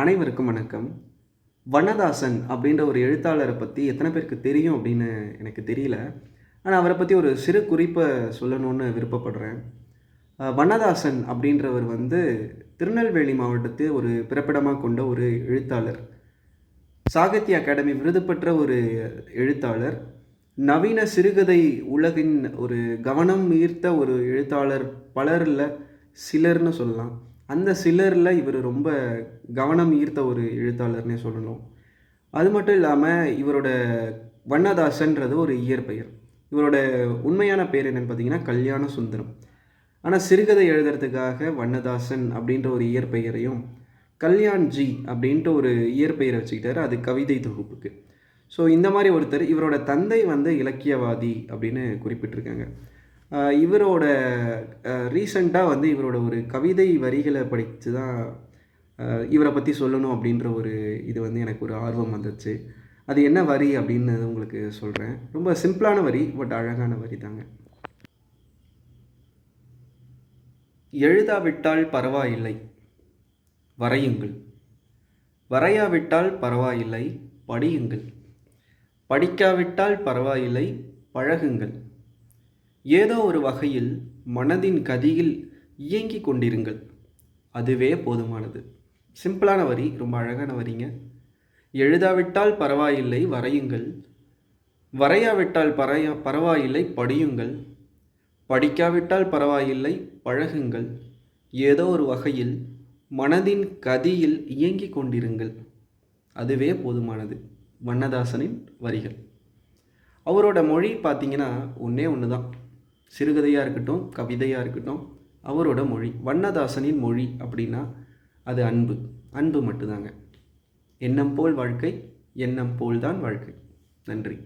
அனைவருக்கும் வணக்கம். வண்ணதாசன் அப்படின்ற ஒரு எழுத்தாளரை பற்றி எத்தனை பேருக்கு தெரியும் அப்படின்னு எனக்கு தெரியல. ஆனால் அவரை பற்றி ஒரு சிறு குறிப்பை சொல்லணும்னு விருப்பப்படுறேன். வண்ணதாசன் அப்படின்றவர் வந்து திருநெல்வேலி மாவட்டத்தை ஒரு பிறப்பிடமாக கொண்ட ஒரு எழுத்தாளர். சாகித்ய அகாடமி விருது பெற்ற ஒரு எழுத்தாளர். நவீன சிறுகதை உலகின் ஒரு கவனம் ஈர்த்த ஒரு எழுத்தாளர் பலரில் சிலர்னு சொல்லலாம். அந்த சிலரில் இவர் ரொம்ப கவனம் ஈர்த்த ஒரு எழுத்தாளர்னே சொல்லணும். அது மட்டும் இல்லாமல் இவரோட வண்ணதாசன்றது ஒரு இயற்பெயர். இவரோட உண்மையான பேர் என்னென்னு பார்த்தீங்கன்னா கல்யாண சுந்தரம். ஆனால் சிறுகதை எழுதுறதுக்காக வண்ணதாசன் அப்படின்ற ஒரு இயற்பெயரையும் கல்யாண் ஜி அப்படின்ட்டு ஒரு இயற்பெயரை வச்சுக்கிட்டாரு அது கவிதை தொகுப்புக்கு. ஸோ இந்த மாதிரி ஒருத்தர் இவரோட தந்தை வந்து இலக்கியவாதி அப்படின்னு குறிப்பிட்டிருக்காங்க. இவரோட ரீசண்டாக வந்து இவரோட ஒரு கவிதை வரிகளை படித்து தான் இவரை பற்றி சொல்லணும் அப்படின்ற ஒரு இது வந்து எனக்கு ஒரு ஆர்வம் வந்துச்சு. அது என்ன வரி அப்படின்னு உங்களுக்கு சொல்கிறேன் ரொம்ப சிம்பிளான வரி பட் அழகான வரி தாங்க. எழுதாவிட்டால் பரவாயில்லை வரையுங்கள். வரையாவிட்டால் பரவாயில்லை படியுங்கள். படிக்காவிட்டால் பரவாயில்லை பழகுங்கள். ஏதோ ஒரு வகையில் மனதின் கதியில் இயங்கிக் கொண்டிருங்கள். அதுவே போதுமானது. சிம்பிளான வரி ரொம்ப அழகான வரிங்க. எழுதாவிட்டால் பரவாயில்லை வரையுங்கள். வரையாவிட்டால் பரைய பரவாயில்லை படியுங்கள். படிக்காவிட்டால் பரவாயில்லை பழகுங்கள். ஏதோ ஒரு வகையில் மனதின் கதியில் இயங்கிக் கொண்டிருங்கள். அதுவே போதுமானது. வண்ணதாசனின் வரிகள். அவரோட மொழி பார்த்தீங்கன்னா ஒன்றே ஒன்று தான் சிறுகதையாக இருக்கட்டும் கவிதையாக இருக்கட்டும் அவரோட மொழி வண்ணதாசனின் மொழி அப்படின்னா அது அன்பு. அன்பு மட்டும்தாங்க. எண்ணம் போல் வாழ்க்கை எண்ணம் போல் தான் வாழ்க்கை. நன்றி.